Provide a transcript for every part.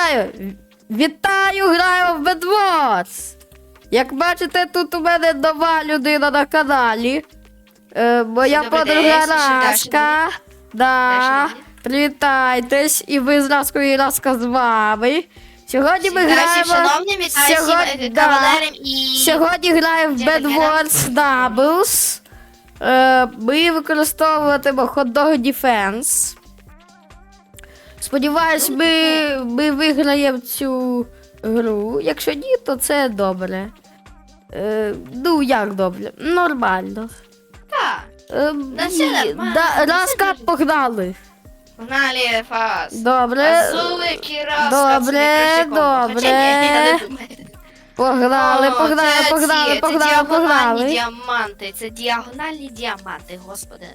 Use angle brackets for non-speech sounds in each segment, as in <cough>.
вітаю! Вітаю, граю в Bedwars! Як бачите, тут у мене нова людина на каналі. Е, моя Добрий подруга день, слушай, Раска. Да. Даша. Привітайтесь, і ви з Раскою і Раска з вами. Сьогодні ми Вітаю граємо. вітаю Сьогодні- всім да. е, кавалерам і... Сьогодні граємо в Дякую, Bedwars Doubles. Е, ми використовуватимо Hot Dog Defense. Сподіваюсь, ми, ми виграємо цю гру. Якщо ні, то це добре. Е, ну, як добре? Нормально. Так, Е, Да все ні, нормально, да, Раска, погнали. погнали фас. Добре. Азули, кіраска, добре, добре. Погнали, погнали, погнали, погнали, Це погнали. діагональні діаманти, це діагональні діаманти, господи.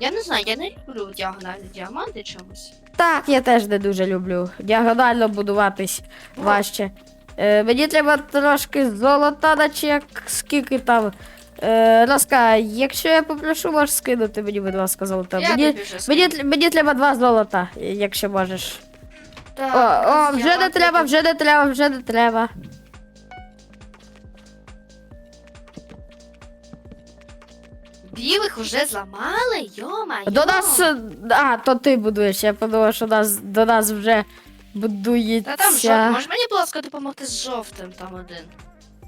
Я не знаю, я не люблю діагональні діаманти чомусь. Так, я теж не дуже люблю. Діагонально будуватись важче. Е, мені треба трошки золота, наче як скільки там. Е, Раска, якщо я попрошу, можеш скинути мені, будь ласка, золота. Я Мені, тобі вже мені, мені треба два золота, якщо можеш. Так, О, о, вже не треба, вже не треба, вже не треба. Білих уже зламали, йома. До нас. е, А, то ти будуєш. Я подумала, що нас, до нас вже будується. Та там жовтий. Можеш мені, будь ласка, допомогти з жовтим там один.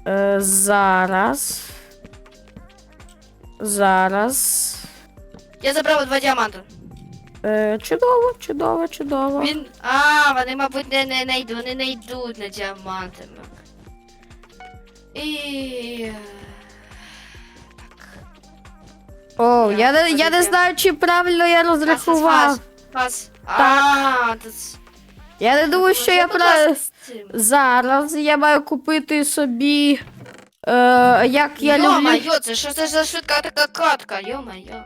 Е, зараз. Зараз. Я забрав два діаманти. Е, чудово, чудово, чудово. Він. А, вони, мабуть, не, не, не йдуть, вони не йдуть на діаманти. І. О, Я я, не, я не знаю, чи правильно я розрахував. Пас, пас. А, тут. Я не думаю, що я будь правильно. з цим. Зараз я маю купити собі. Е, як я люблю. Йо-майо, це що це за швидка така катка, йо-майо.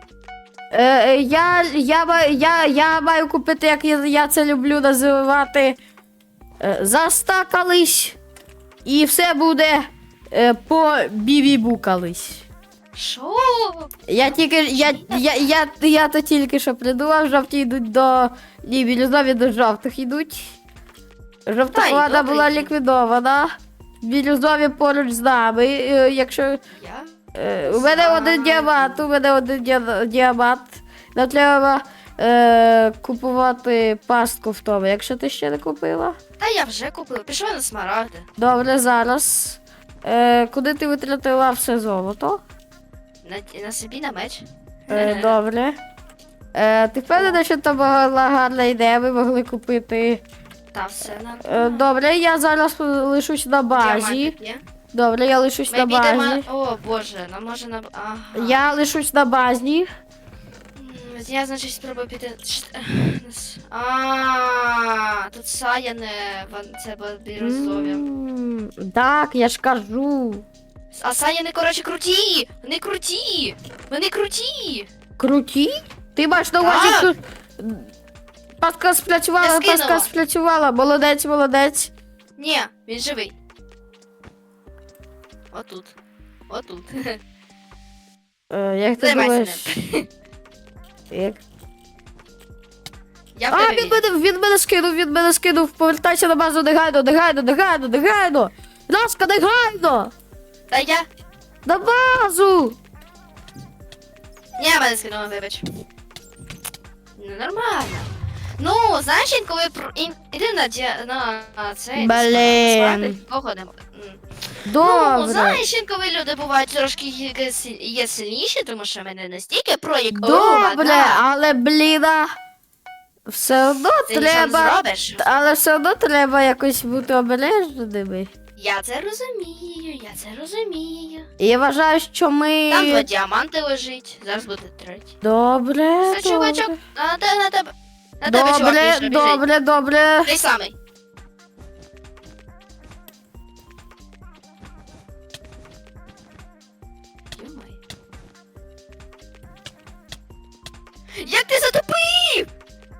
Е, е, я, я, ма- я, я маю купити, як я, я це люблю називати. Е, застакались. І все буде е, по бібібукались. Що? Я тільки я, я, я, я, то тільки що придумав, жовті йдуть до. Ні, білюзові до жовтих йдуть. Жовта Та й влада добре була йдуть. ліквідована. Білюзові поруч з нами. Е, Якщо Я? е, у мене один Знаю. діамант, у мене один діа- діамант. Нам треба е, купувати пастку в тому, якщо ти ще не купила. Та я вже купила. Пішла на смарагди. Добре, зараз. Е, куди ти витратила все золото? На, на собі на меч. Е, добре. Е, ти впевнена, що це була гарна ідея, ми могли купити. Та все Е, нормально. добре, я зараз лишусь на базі. Діамантик є? Добре, я лишусь Ми на підемо. базі. О, боже, нам може на. Ага. Я лишусь на базі. М, Я, значить, спробую піти. Чт- А, тут саяне, вон- це бірозові. Так, я ж кажу. А саяни, коротше, круті! Вони круті! Вони круті! Круті? Ти маєш на увазі. Так. кру- Паска спрацювала, Я скинула. паска спрацювала. Молодець, молодець. Ні, він живий. Отут. Отут. Е, як ти Займайся думаєш? Як? Я в А, тебе він вірю. мене, він мене скинув, він мене скинув. Повертайся на базу негайно, негайно, негайно, негайно. Ласка, негайно! Та я. На базу! Ні, мене скинули, вибач. Ну, нормально. Ну, знаєш, інколи про... ін... іди на, дя... на... на цей... на Блін. м. Ну, Добре. знаєш, інколи люди бувають трошки є є сильніші, тому що мене настільки про як Добре, але бліда. Все одно Ти нічого не треба. зробиш. Але все одно треба якось бути обережними. Я це розумію, я це розумію. Я вважаю, що ми. Там два діаманти лежить, зараз буде третій. Добре. Все, чувачок, добре. на, те- на тебе. На тебе, чувак, Добре, біжить. добре, добре. Той самий. Йомай. Як ти затопив?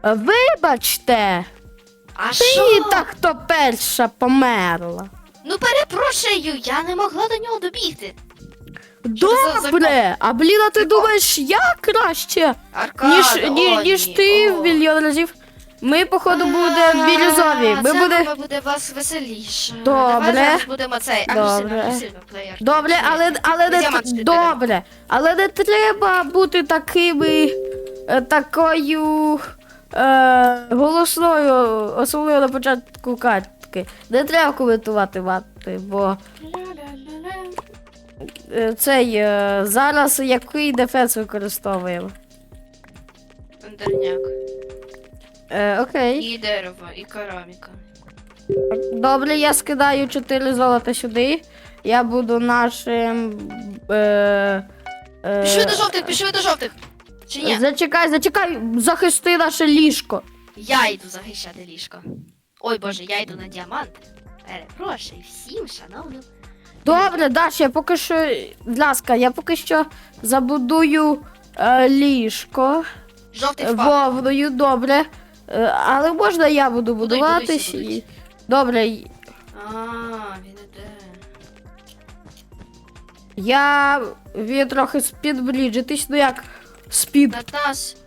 Вибачте, А ти що? так хто перша померла. Ну я не могла до нього добігти. Добре, а бліда, ти думаєш, я краще, Аркада, ніж, ні, о, ніж ні, ти о. в мільйон разів. Ми, походу, буде бірюзові. Ми Це буде. буде вас веселіше. Добре. Давай зараз будемо цей Добре. плеєр. Добре, але, але не т- добре. Але не треба бути такими е, такою е, голосною, особливо на початку катки. Не треба коментувати мати, бо е, цей е, зараз який дефенс використовуємо. Андерняк. Е, окей. І дерево, і кераміка. Добре, я скидаю 4 золота сюди. Я буду нашим. Е, е, Пішли до жовтих, пішли до жовтих. Чи ні? Зачекай, зачекай, захисти наше ліжко. Я йду захищати ліжко. Ой боже, я йду на діамант. Перепрошую всім, шановним. Добре, Даша, я поки що. Будь ласка, я поки що забудую е, ліжко Жовтий е, впав. вовною, добре. Е, але можна я буду Будуй, будуватись. будуйся, і... Добре, й- А, він іде. я він трохи спідбліджитись, ну як спід. Натас.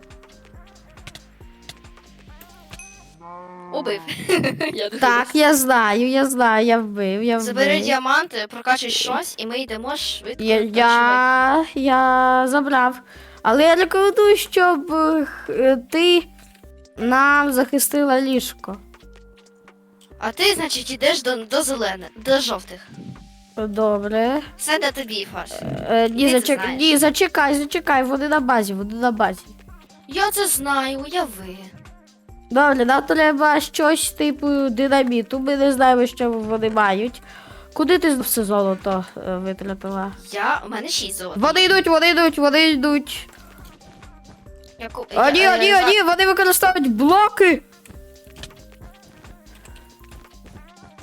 Убив. <laughs> Я Так, я знаю, я знаю, я вбив, я вбив. Забери діаманти, прокачуй щось, і ми йдемо швидко. Я, я, я забрав. Але я рекомендую, щоб е, ти нам захистила ліжко. А ти, значить, йдеш до, до зелених, до жовтих. Добре. Це для тобі, Фаш. Е, ні, Ти це зачек... знаєш. ні, зачекай, зачекай, вони на базі, вони на базі. Я це знаю, уяви. Добре, нам треба щось типу динаміту. Ми не знаємо, що вони мають. Куди ти все золото е, витратила? Я, у мене шість золот. Вони йдуть, вони йдуть, вони йдуть. Я ку- я- о, я- о, вони використовують блоки.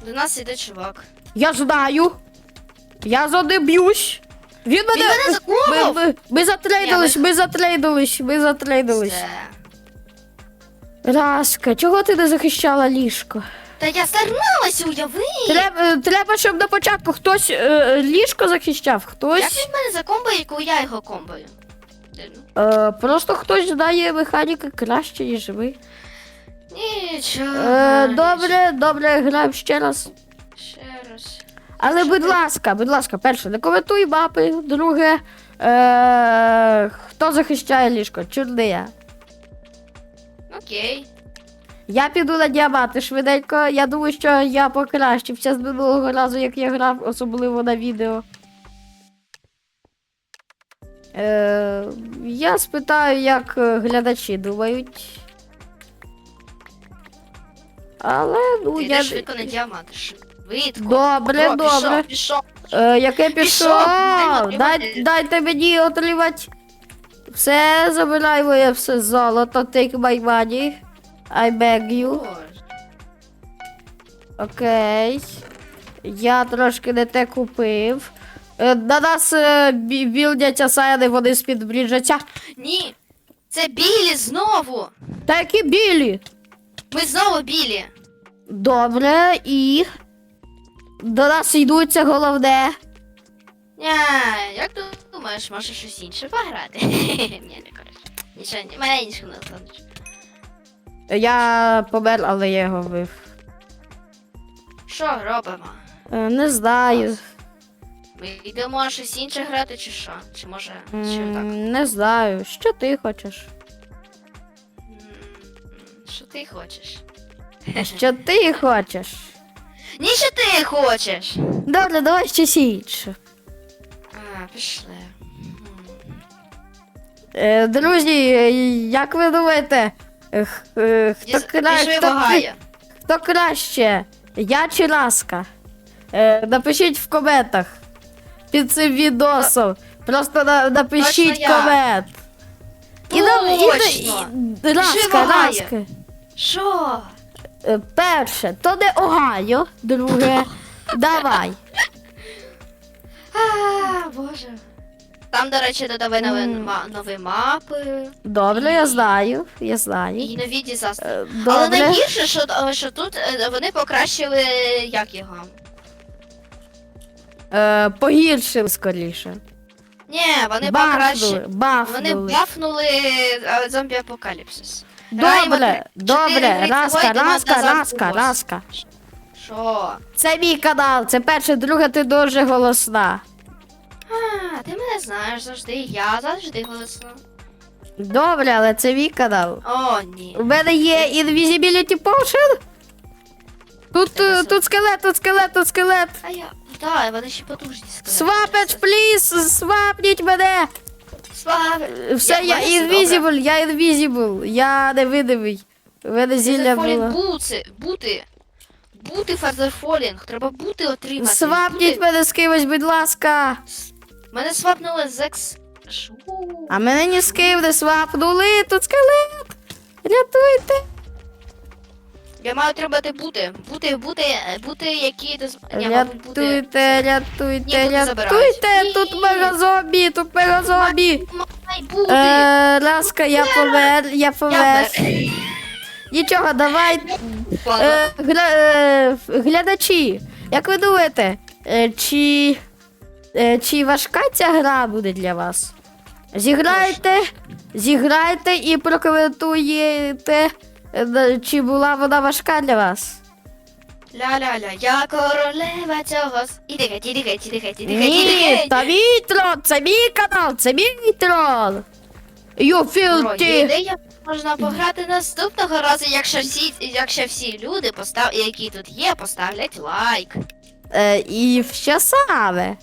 До нас іде чувак. Я знаю. Я за ним б'юсь. Він мене. Мене ми, ми, ми затрейдились, ми затрейдились, ми затрейдились. Все. Раска, чого ти не захищала ліжко? Та я старалася, уяви! Треба, треба, щоб на початку хтось е, ліжко захищав, Як хтось. він мене закомбає, коли я його комбою? Дивно. Е, просто хтось знає механіки краще, ніж ви. Нічого. Е, добре, добре, граємо ще раз. Ще раз. Але, будь ласка, будь ласка, перше, не коментуй мапи. Друге, е, хто захищає ліжко? Чорний я. Окей. Я піду на діаманти швиденько. Я думаю, що я покращився з минулого разу, як я грав, особливо на відео. Е, я спитаю, як е, глядачі думають. Але, ну, Ти я. йдеш швидко на діамант. Швидко. Добре, О, добре. Пішов, пішов. Е, яке пішов? Пішов, дай Дай, дайте мені отримати. Все, забирай моє все золото, take my money. I beg you. Окей. Я трошки не те купив. Е, На нас е, бі- білдять асаяни, вони спідбріджаться. Ні. Це білі знову. Та які білі. Ми знову білі. Добре, і. До нас йдуть, це головне. Ня, як ти думаєш, може щось інше пограти? <laughs> Ні, не коротше. Нічого, ні- мене нічого не. Я помер, але я його вбив. Що робимо? Е, Не знаю. Ми йдемо щось інше грати, чи що? Чи може, чи М, так? Не знаю. Що ти хочеш? М, Що ти хочеш? Що ти хочеш? Ні, що ти хочеш? Добре, давай щось інше. А, пішли. Е, друзі, е, як ви думаєте, е, х- е, хто, Діз- кра... Пішли хто, хто краще? Я чи Раска? Е, напишіть в коментах під цим відосом. Просто на, напишіть я. комент. І, на- і, Точно. і, Раска. Раска. Що? Е, Перше, то не Огайо, друге. Давай. <laughs> А, боже. Там, до речі, додали нові, нові мапи Добре, я знаю, я знаю. і нові дізастри. Е, Але найгірше, що, е, що тут е, вони покращили як його. Е, погіршили скоріше. Ні, вони Бафнули, покращили. бафнули. Вони бафнули зомбі апокаліпсис. Добре, добре, Раска, Раска, Раска. Раска. Що? Це мій канал, це перше, друге, ти дуже голосна. Ти знаєш завжди, я завжди голосна. Добре, але це мій канал. О, ні. У мене є Invisibility Potion. Тут, Це е, тут скелет, тут скелет, тут скелет. А я. Так, вони ще потужні скелети. Свапеч, пліз, свапніть мене. Слава. Все, я, invisible, я invisible, я невидимий. У мене зілля було. бути, бути. Бути фазерфолінг, треба бути отримати. Свапніть Бути. мене з кимось, будь ласка. Мене свапнули з екс. А мене ні з ким не свапнули, тут скелет. Рятуйте. Я маю отримати бути. Бути, бути, бути, які ти з- Ні, мабуть, бути. Рятуйте, рятуйте, Ні, буде рятуйте. забирають. Тут Ні. мегазомбі, тут мегазомбі. Май бути. Е, Ласка, я помер, я Я помер. Нічого, давай. Е, гля, е, глядачі, як ви думаєте, е, чи, чи важка ця гра буде для вас? Зіграйте, зіграйте і прокоментуєте, е, чи була вона важка для вас. Ля-ля-ля, я королева цього. Іди геть, іди геть, іди геть, іди геть, іди геть. та мій це мій канал, це мій трол. You filthy. ідея можна пограти наступного разу, якщо всі, якщо всі люди, постав, які тут є, поставлять лайк. Е, і що саме?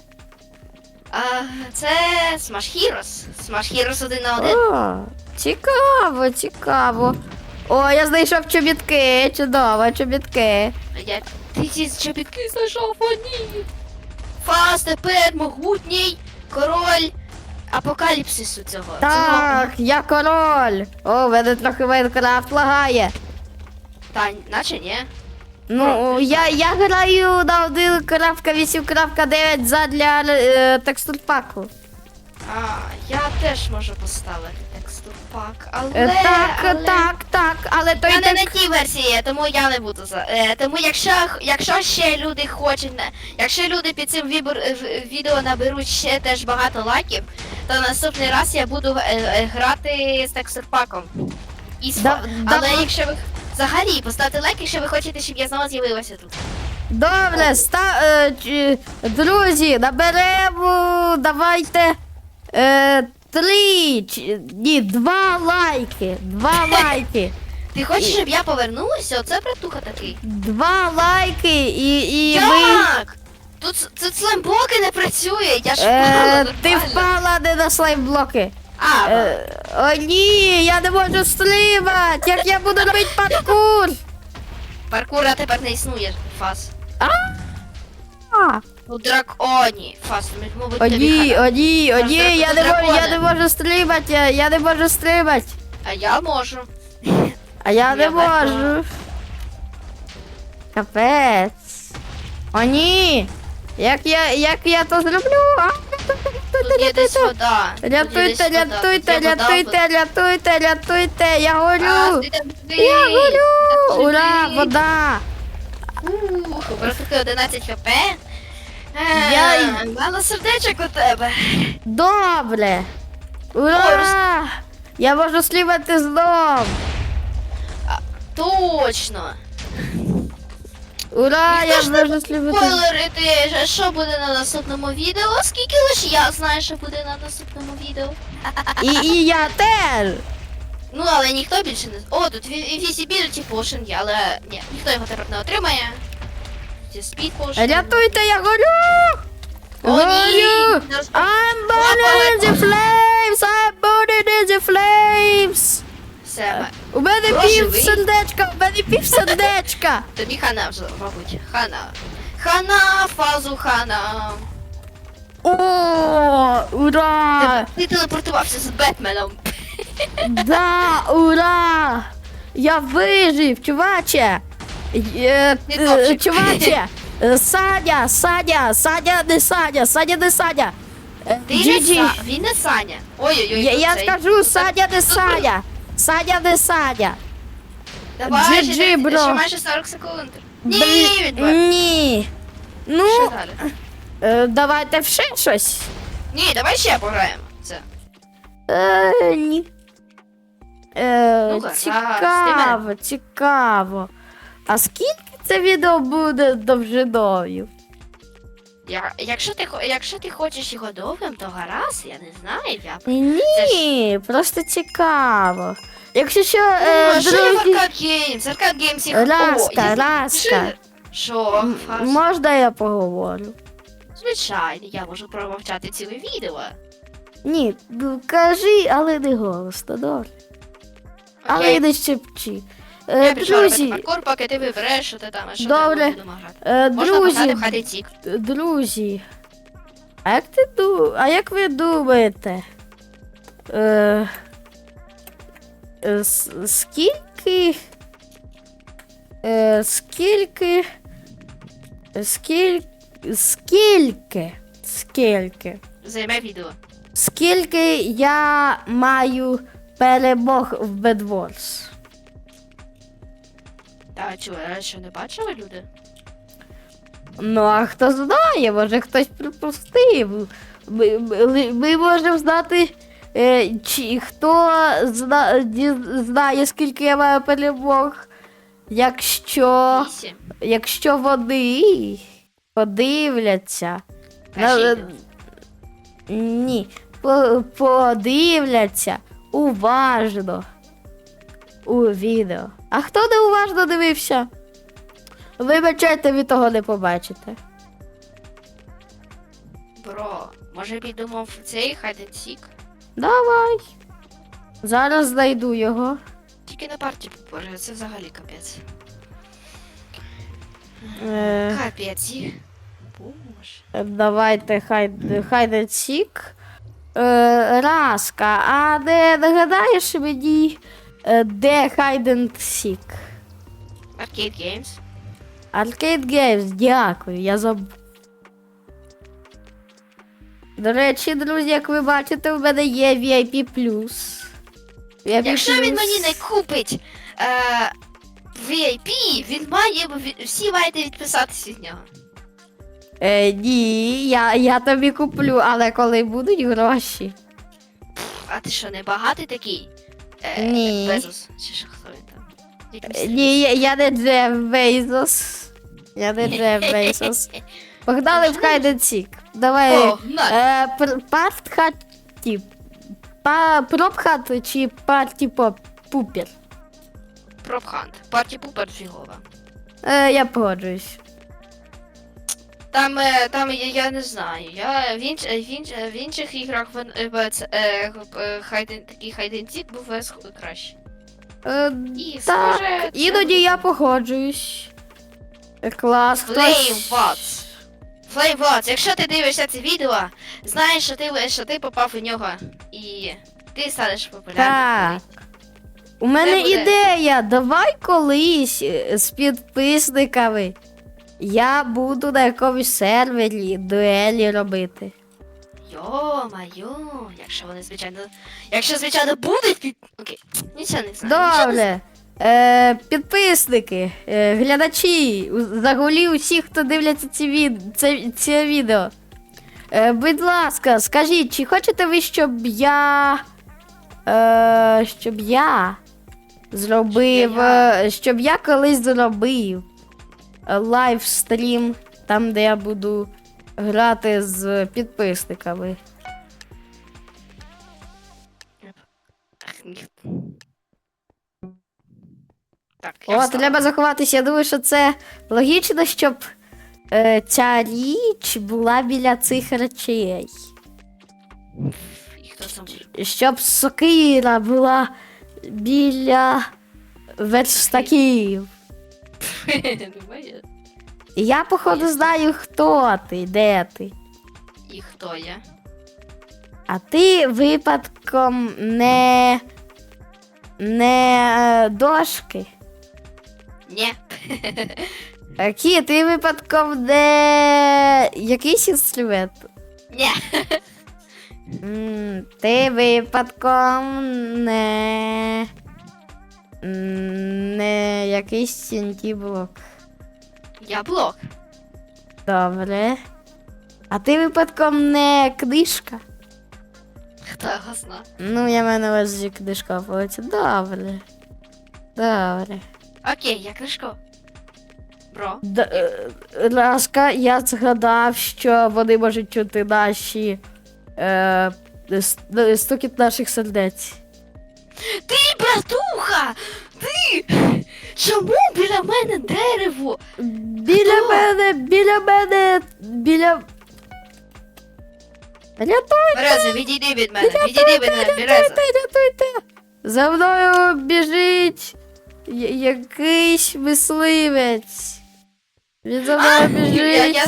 А, це Smash Heroes. Smash Heroes 1 на 1. О, цікаво, цікаво. О, я знайшов чобітки, чудово, чобітки. Я ти ці чобітки знайшов одні. Фас тепер могутній король апокаліпсису цього. Так, я король. О, в мене трохи Майнкрафт лагає. Та наче ні. Ну, я, я граю на 1.8.9 задля е, текстур паку. А, я теж можу поставити текстур пак, але. Е, так, але... так, так, але той Я не на текст... тій версії, тому я не буду за. Е, тому якщо, якщо ще люди хочуть, на- якщо люди під цим вібор, е, в- відео наберуть ще теж багато лайків, то наступний раз я буду е, е, грати з текстурпаком. Ісфа. Да- Але давай. якщо ви взагалі поставте лайк, якщо ви хочете, щоб я знову з'явилася тут. Добре, ста, е, чи- друзі, наберемо, давайте е, три, чи- ні, два лайки, два <laughs> лайки. Ти хочеш, щоб я повернулася? Оце братуха такий. Два лайки і, і ви. Як? Тут, тут слаймблоки не працює, я ж Е, впала ти нормально. впала не на слаймблоки. А, Е, о, ні, я не можу стрибати. Як я буду робити паркур? паркура тепер не існує, Фас. А, У драконі. Фас, мабуть, О, тобі ні, хана. о, ні, о, ні, я не можу, я не можу стрибати, я, я не можу стрибати. А я можу. А я не Я можу. Капець. О, ні. Як я, як я то зроблю? А? Тут є десь вода. Рятуйте, рятуйте, рятуйте, рятуйте, рятуйте, я горю. Я горю. Ура, вода. Ух, братухи 11 хп. Я- Я... Мало сердечок у тебе. Добре. Ура! Я можу слівати знов. Точно. Ура, я можу слівати. Спойлерити, що буде на наступному відео, оскільки лише я знаю, що буде на наступному відео. І, і я теж. Ну, але ніхто більше не... О, тут Invisibility Potion але ні, ніхто його тепер не отримає. Це Speed Potion. Рятуйте, я горю. О, ні. Горю. I'm burning in the flames! I'm burning in the flames! Все, ма- У мене Бро, пів живий? сердечка, у мене пів сердечка. <laughs> тобі хана вже, мабуть. Хана. Хана, фазу хана. О, ура! Ти телепортувався з Бетменом. <laughs> Да, ура! Я вижив, чуваче! Е, Не е, топчик. Чуваче! Е, Саня, Саня, Саня не Саня, Саня не Саня. Е, Ти не. Са... Він не Саня. Ой-ой-ой. Я, тут я цей. скажу, Саня не Саня. Саня не Саня. Давай, GG, ще, ще бро. майже 40 секунд. Ні, Блін, відбор. Ні. Ну, Що далі? е, давайте ще щось. Ні, давай ще пограємо. Це. Е, ні. Е, Ну, гаразд, цікаво, цікаво. А скільки це відео буде довжиною? Я, якщо, ти, якщо ти хочеш його довгим, то гаразд, я не знаю. Я... Ні, просто цікаво. Якщо що, е, в друзі, Games їх... Ласка, О, ласка. Що? можна я поговорю? Звичайно, я можу промовчати ціле відео. Ні, ну, кажи, але не голосно, добре. Але й не щепчи. Е, я пішла робити друзі, паркур, поки ти вибереш, що ти там, а що Добре. ти будемо грати. е, Можна друзі, в Hide and друзі. А як ти ду... А як ви думаєте? Е, е, с- скільки. Е, скільки. Скільки. Скільки. Скільки. Займе відео. Скільки я маю перемог в Bed Wars? Та чого, я що не бачили люди? Ну, а хто знає, може хтось припустив. Ми, ми, ми можемо знати, е, чи хто зна, ді- знає, скільки я маю перемог, якщо, Вісім. якщо вони подивляться. Та ще На, ні, по, подивляться уважно у відео. А хто не уважно дивився? Вибачайте, ви того не побачите. Бро, може підемо в цей and Давай. Зараз знайду його. Тільки на парті, боже, це взагалі капець. Е, Капець. Боже. давайте хай, хай сік. Е, Раска, а не нагадаєш мені, е, де Хайден Сік? Arcade Games. Arcade Games, дякую, я забув. До речі, друзі, як ви бачите, в мене є VIP+. VIP+. Якщо він мені не купить е, VIP, він має, всі маєте відписатись від нього. Е, ні, я, я тобі куплю, але коли будуть гроші. А ти що, не багатий такий? Е, Ні. Безос, чи що хто він там? Якийсь Е, Ні, я, я не Джеф Бейзос. Я не Джеф <laughs> Бейзос. Погнали в Хайден Сік. Давай. О, на, Е, пр- хаті. Па, проп хат чи парті поп пупер? Пропхант. Парті Пупер фігова. Е, я погоджуюсь. Там, е, там я, я не знаю. Я в, інш, в, інш, в інших іграх в, в, е, е, хайден, такий хайдентік був е, краще. Е, І так, схоже, іноді я погоджуюсь. Е, Клас, хтось... Flamebots, якщо ти дивишся це відео, знаєш, що ти, що ти попав у нього і ти станеш популярним. Так. У мене буде. ідея. Давай колись е, з підписниками. Я буду на якомусь сервері дуелі робити. Йо-майо, якщо вони, звичайно. Якщо, звичайно, будуть під. Окей, нічого не знаю. нічого не Добре. Е, підписники, е, глядачі, у- взагалі усі, хто дивляться ці від... це, це відео. Е, будь ласка, скажіть, чи хочете ви, щоб я. Е, щоб я зробив. Щоб я- е, Щоб я колись зробив лайвстрім, там, де я буду грати з підписниками. Так, О, встала. треба заховатися. Я думаю, що це логічно, щоб е, ця річ була біля цих речей. Щоб сокира була біля верстаків. Я, походу, знаю, хто ти, де ти. І хто я? А ти випадком не. не е, дошки. Ні. Які ти випадком не якийсь інструмент. Ні. Ти випадком не. Не якийсь TNT блок. Я блок. Добре. А ти випадком не книжка? Хто Та гасна. Ну, я маю на увазі книжка полиці. Добре. Добре. Окей, я Кришко. Бро. Д- е, Ласка, я згадав, що вони можуть чути наші е, с- е, стукіт наших сердець. Ти, братуха! Ти! Чому біля мене дерево? Біля Хто? мене, біля мене, біля. Рятуйте, Береза, відійди від мене, відійди від мене, Береза. рятуйте, рятуйте. За мною біжить я- якийсь мисливець. Він за мною біжить. я- я-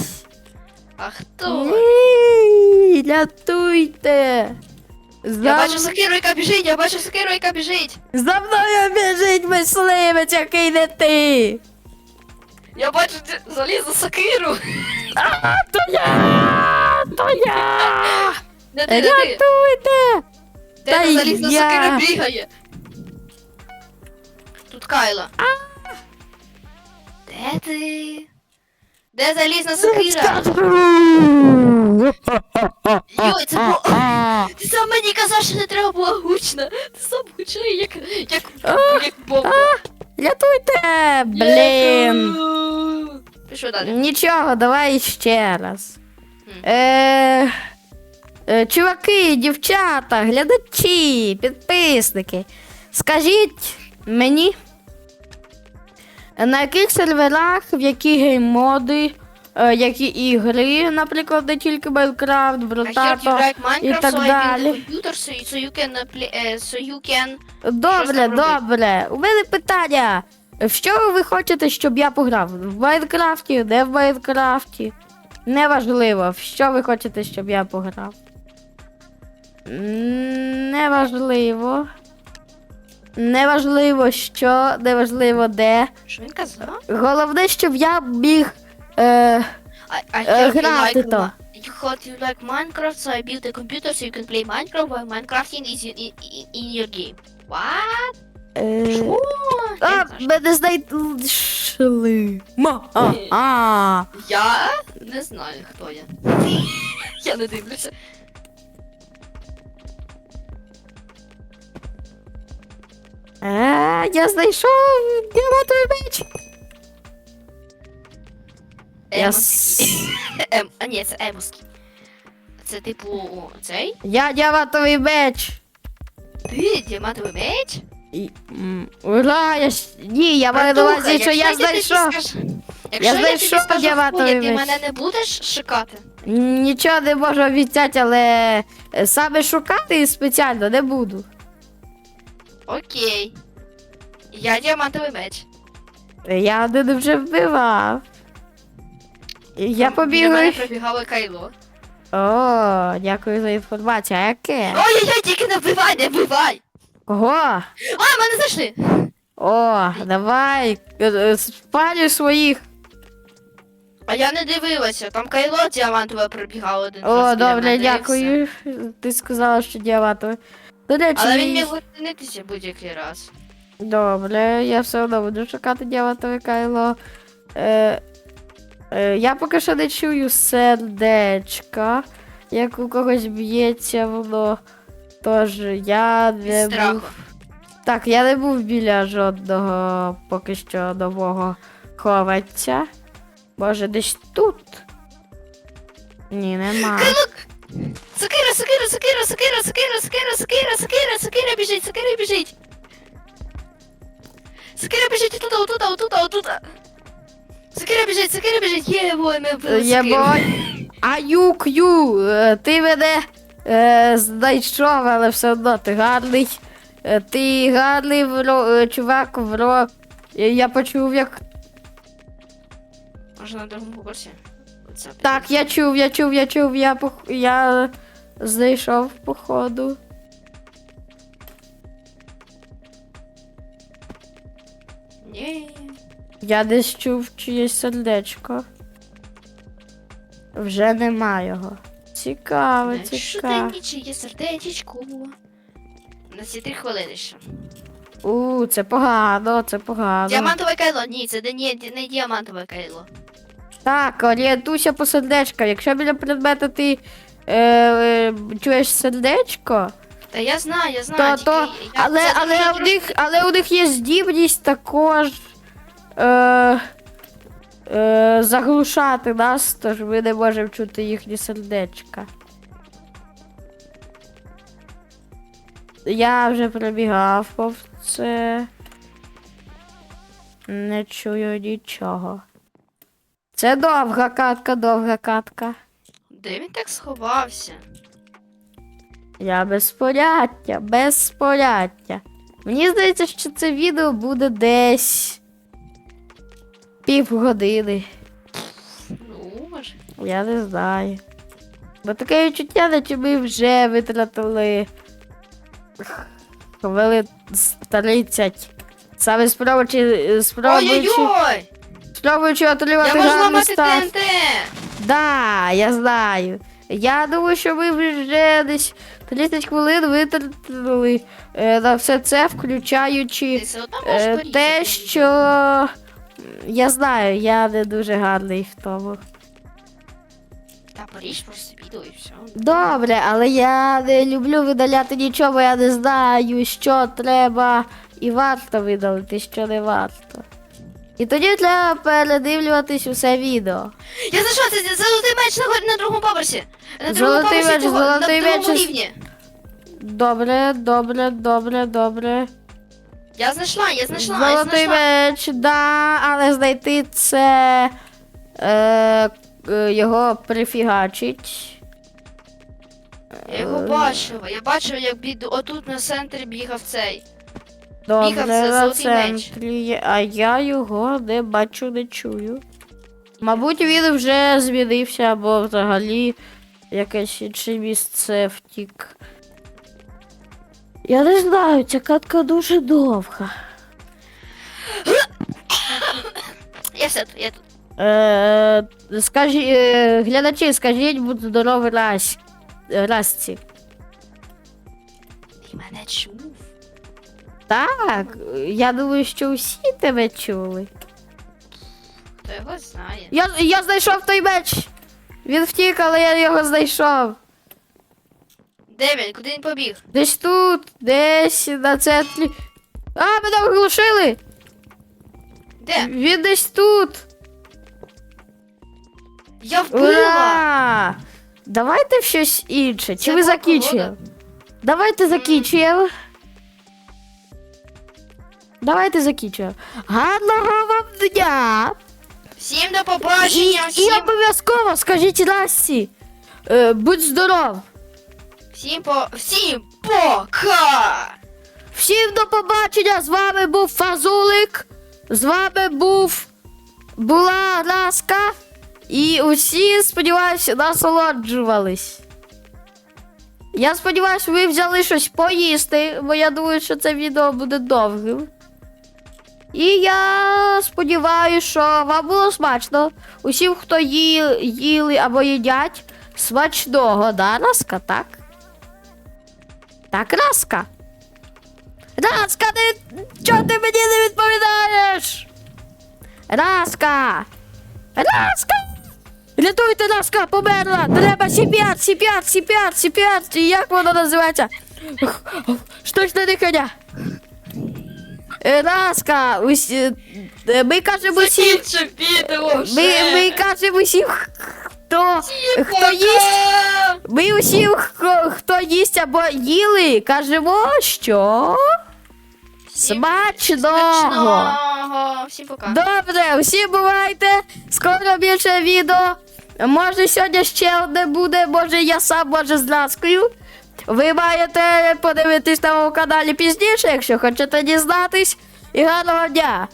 А хто? Ні, рятуйте. Я За, бачу сокиру, яка біжить, я бачу сокиру, яка біжить. за мною біжить мисливець, який не ти. Я бачу д- залізну сокиру. То я, то я. Не ти, не ти. Рятуйте. Де Та залізна я. сокира бігає? Тут Кайло. Де ти? Де залізна сокира? Йой, це було... Ти сам мені казав, що не треба було гучно. Ти сам гучний, як, як, як бомба. Рятуйте, блін. Пішов далі. Нічого, давай ще раз. Е, е, чуваки, дівчата, глядачі, підписники. Скажіть мені, на яких серверах, в які геймоди, е, які ігри, наприклад, не тільки Майнкрафт, Брутато. Minecraft, так далі. can... Добре, добре. У мене питання. В що ви хочете, щоб я пограв? В Майнкрафті, не в Майнкрафті? Неважливо, в що ви хочете, щоб я пограв? Неважливо. Неважливо, що, неважливо де. Що він казав? Головне, щоб я міг. Е, I, I Е, heard you грати то. You heard you like Minecraft, so I built a computer so you can play Minecraft while Minecrafting is in, in, in your game. What? е, Що? а, мене знайшли. Ма, а, а. Я не знаю, хто я. Я не дивлюся. Е, я знайшов діамантовий меч. Я с- <coughs> Ем, а ні, це емоский. Це типу цей? Я діамантовий меч. Ти діамантовий меч? І, м, Ура, я ж... Ні, я маю на Братуха, увазі, що я тобі знайшов. скажу- Якщо я, знайшов тобі скажу, діамантовий хуя, ти меч. мене не будеш шукати? Нічого не можу обіцяти, але е, саме шукати спеціально не буду. Окей. Я діамантовий меч. Я один вже вбивав. І Я біля мене побігаю. пробігало кайло. О, дякую за інформацію. А яке? Ой-ой-ой, тільки не вбивай, не вбивай! Кого? А, мене знайшли! О, давай. е, е, Спалюй своїх. А я не дивилася, там кайло діамантове пробігало один О, раз біля добре, мене, і все. дякую. Ти сказала, що діамантовий. До речі, Але він міг витинитися будь-який раз. Добре, я все одно буду шукати діамантове кайло. Е, я поки що не чую сердечка, як у когось б'ється воно. Тож я не був. Так, я не був біля жодного поки що нового ховаця. Може, десь тут? Ні, нема. Сокира, сокира, сокира, сокира, сокира, сокира, сокира, сокира, сокира біжить, сокира біжить. Сокира біжить отуда, отуда, отуда, отуда. Сокира біжить, сокира біжить, є бой, ми Я бой. Аю, кю, е, ти мене е, знайшов, але все одно ти гарний. Е, Ти гарний вро, е, чувак, вро. Е, Я почув, як. Може на другому поверсі? Оце Так, я чув, я чув, я чув, я пох... я знайшов походу. Ні. Я десь чув чиєсь сердечко. Вже нема його. Цікаво, цікаво. ти нічиє сердечечко? На ці три хвилини ще. У, це погано, це погано. Діамантове кайло, ні, це не, не, не діамантове кайло. Так, орієнтуйся по сердечка. Якщо біля предмета ти е, е, чуєш сердечко, Та я знаю, я знаю. То, то, тільки я- але, це але, у них, але у них є здібність також е, е, заглушати нас, тож ми не можемо чути їхні сердечка. Я вже пробігав повз це. Не чую нічого. Це довга катка, довга катка. Де він так сховався? Я без поняття, без поняття. Мені здається, що це відео буде десь півгодини. Ну, може. Я не знаю. Бо таке відчуття, наче ми вже витратили хвилин 30. Саме спробуючи, спробуючи, Ой-ой-ой! спробуючи Я отримати можу гарний ламати. ТНТ! Да, я знаю. Я думаю, що ми вже десь 30 хвилин витратили е, на все це, включаючи е, те, що я знаю, я не дуже гарний в тому. Та поріж просто відео і все. Добре, але я не люблю видаляти нічого, я не знаю, що треба і варто видалити, що не варто. І тоді треба передивлюватись усе відео. Я знайшла це це золотий меч на, на другому поверсі. На другому Золотий поверсі меч, того- золотий на другому меч. рівні. Добре, добре, добре, добре. Я знайшла, я знайшла, я Золотий знайшла. меч, да, але знайти це е, е, його прифігачить. Я його Е, бачила. Я бачила, як бід... отут на центрі бігав цей. Добре, бігав на за золотий меч. центрі, є, а я його не бачу, не чую. Мабуть, він вже змінився або взагалі якесь інше місце втік. Я не знаю, ця катка дуже довга. Я все тут, я тут. Е, скажі, е, глядачі, скажіть, будь здоровий раз, Расці. Ти мене чув. Так, я думаю, що всі тебе чули. Хто його знає. Я, я знайшов той меч. Він втік, але я його знайшов. Де він? Куди він побіг? Десь тут, десь на центрі. А, мене оглушили! Де? Він десь тут. Я вбила! Ура! Давайте в щось інше. Чи Це ви була закінчили? Давайте закінчуємо. Давайте закінчуємо. Гарного вам дня! Всім до І, побачення! і Всім, обов'язково скажіть Расті. Е, будь здоров! Всім по... Всім пока! Всім до побачення! З вами був Фазулик. З вами був була Раска. І усі, сподіваюся, насолоджувались. Я сподіваюся, ви взяли щось поїсти, бо я думаю, що це відео буде довгим. І я сподіваюся, що вам було смачно. Усім, хто ї, їли або їдять, смачного, да, Раска, так? Так, Раска? Раска, ти чого ти мені не відповідаєш? Раска! Раска! Рятуйте, Раска, померла! Треба CPR, CPR, CPR, CPR, як воно називається? Штучне дихання. Е, Раска, усі, е, ми кажемо усім, ми, ми кажемо усім, хто, хто їсть. Ми усім, хто, хто їсть або їли, кажемо, що Всім смачного. Смачного! Всім пока! Добре, всі бувайте. Скоро більше відео. Може сьогодні ще одне буде, може я сам, може з ласкою. Ви маєте подивитись на моєму каналі пізніше, якщо хочете дізнатись. І гарного дня!